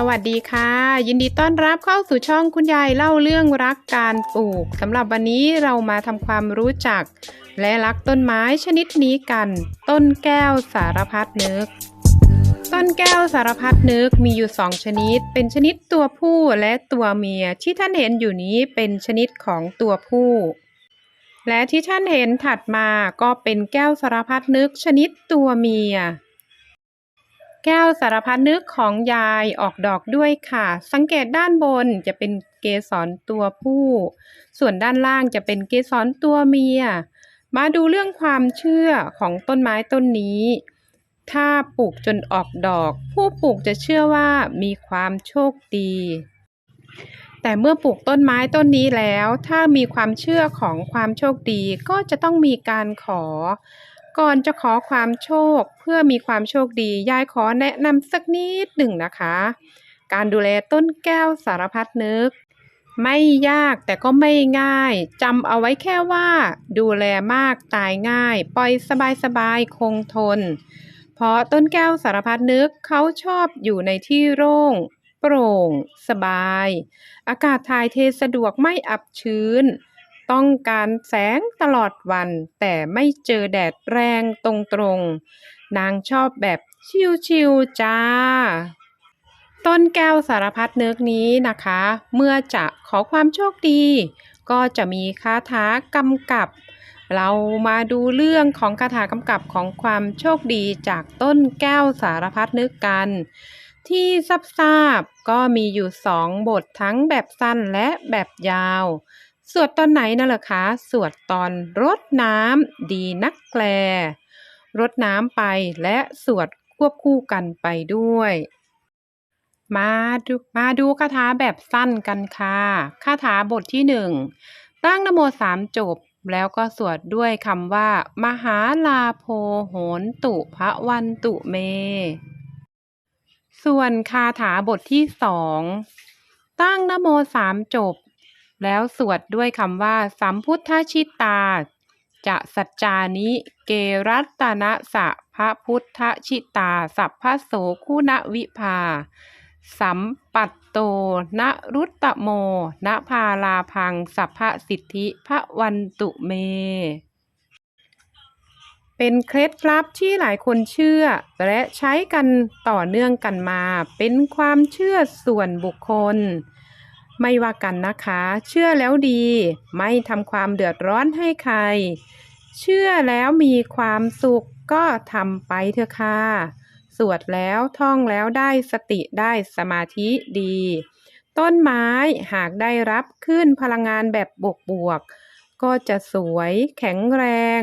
สวัสดีค่ะ ยินดีต้อนรับเข้าสู่ช่องคุณยายเล่าเรื่องรักการปลูกสำหรับวันนี้เรามาทำความรู้จัก และรักต้นไม้ชนิดนี้กัน ต้นแก้วสารพัดนึก ต้นแก้วสารพัดนึกมีอยู่สองชนิด เป็นชนิดตัวผู้และตัวเมียที่ท่านเห็นอยู่นี้เป็นชนิดของตัวผู้ และที่ท่านเห็นถัดมาก็เป็นแก้วสารพัดนึกชนิดตัวเมีย แก้วสารพัดนึกของยายออกดอกด้วยค่ะ สังเกตด้านบนจะเป็นเกสรตัวผู้ ส่วนด้านล่างจะเป็นเกสรตัวเมีย มาดูเรื่องความเชื่อของต้นไม้ต้นนี้ถ้าปลูกจนออกดอก ผู้ปลูกจะเชื่อว่ามีความโชคดี แต่เมื่อปลูกต้นไม้ต้นนี้แล้ว ถ้ามีความเชื่อของความโชคดีก็จะต้องมีการขอ ก่อนจะขอความโชคเพื่อมีความโชคดียายขอแนะนำสักนิดหนึ่งนะคะ การดูแลต้นแก้วสารพัดนึก ไม่ยากแต่ก็ไม่ง่ายจำเอาไว้แค่ว่า ดูแลมากตายง่าย ปล่อยสบายๆคงทน เพราะต้นแก้วสารพัดนึกเขาชอบอยู่ในที่โล่ง โปร่ง สบาย อากาศถ่ายเทสะดวกไม่อับชื้น ต้องการแสงตลอดวัน แต่ไม่เจอแดดแรงตรงๆ นางชอบแบบชิวๆจ้า ต้นแก้วสารพัดนึกนี้นะคะ เมื่อจะขอความโชคดี ก็จะมีคาถากำกับเรามาดูเรื่องของคาถากำกับของความโชคดีจากต้นแก้วสารพัดนึกกัน ที่ซับทราบก็มีอยู่สองบททั้งแบบสั้นและแบบยาว สวดตอนไหนน่ะเหรอคะ สวดตอนรดน้ำดีนักแกลรดน้ำไปและสวดควบคู่กันไปด้วย มาดูมาดูคาถาแบบสั้นกันค่ะคาถาบทที่หนึ่งตั้งนโมสามจบแล้วก็สวดด้วยคำว่า มหาลาโพโหนตุพระวันตุเม ส่วนคาถาบทที่สองตั้งนโมสามจบ แล้วสวดด้วยคำว่า สัมพุทธชิตา จะสัจจานิเกรัตนะสะพระพุทธชิตา สัพพโสคุณวิภา สัมปัตโตนรุตตโมนภาลาพัง สัพพสิทธิพระวันตุเม เป็นเคล็ดลับที่หลายคนเชื่อ และใช้กันต่อเนื่องกันมา เป็นความเชื่อส่วนบุคคล ไม่ว่ากันนะคะ เชื่อแล้วดี ไม่ทำความเดือดร้อนให้ใคร เชื่อแล้วมีความสุขก็ทำไปเถอะค่ะสวดแล้วท่องแล้วได้สติได้สมาธิดี ต้นไม้หากได้รับขึ้นพลังงานแบบบวกบวกๆก็จะสวยแข็งแรง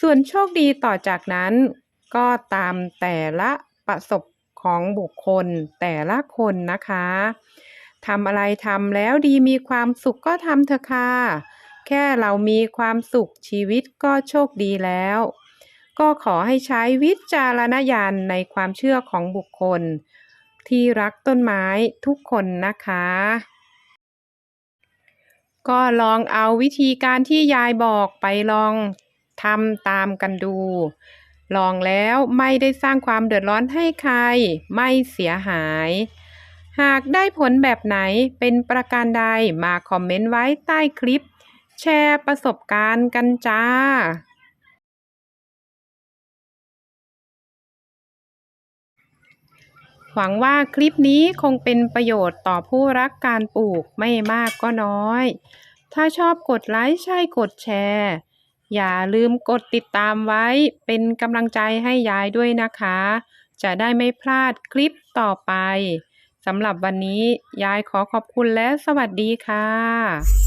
ส่วนโชคดีต่อจากนั้น ก็ตามแต่ละประสบของบุคคลแต่ละคนนะคะทำอะไรทำแล้วดีมีความสุขก็ทำเถอะค่ะ แค่เรามีความสุขชีวิตก็โชคดีแล้ว ก็ขอให้ใช้วิจารณญาณในความเชื่อของบุคคล ที่รักต้นไม้ทุกคนนะคะ ก็ลองเอาวิธีการที่ยายบอกไปลอง ทำตามกันดู ลองแล้วไม่ได้สร้างความเดือดร้อนให้ใคร ไม่เสียหาย หากได้ผลแบบไหนเป็นประการใดมาคอมเมนต์ไว้ใต้คลิป แชร์ประสบการณ์กันจ้าหวังว่าคลิปนี้คงเป็นประโยชน์ต่อผู้รักการปลูกไม่มากก็น้อย ถ้าชอบกดไลค์ใช่กดแชร์ อย่าลืมกดติดตามไว้เป็นกำลังใจให้ยายด้วยนะคะ จะได้ไม่พลาดคลิปต่อไปสำหรับวันนี้ยายขอขอบคุณและสวัสดีค่ะ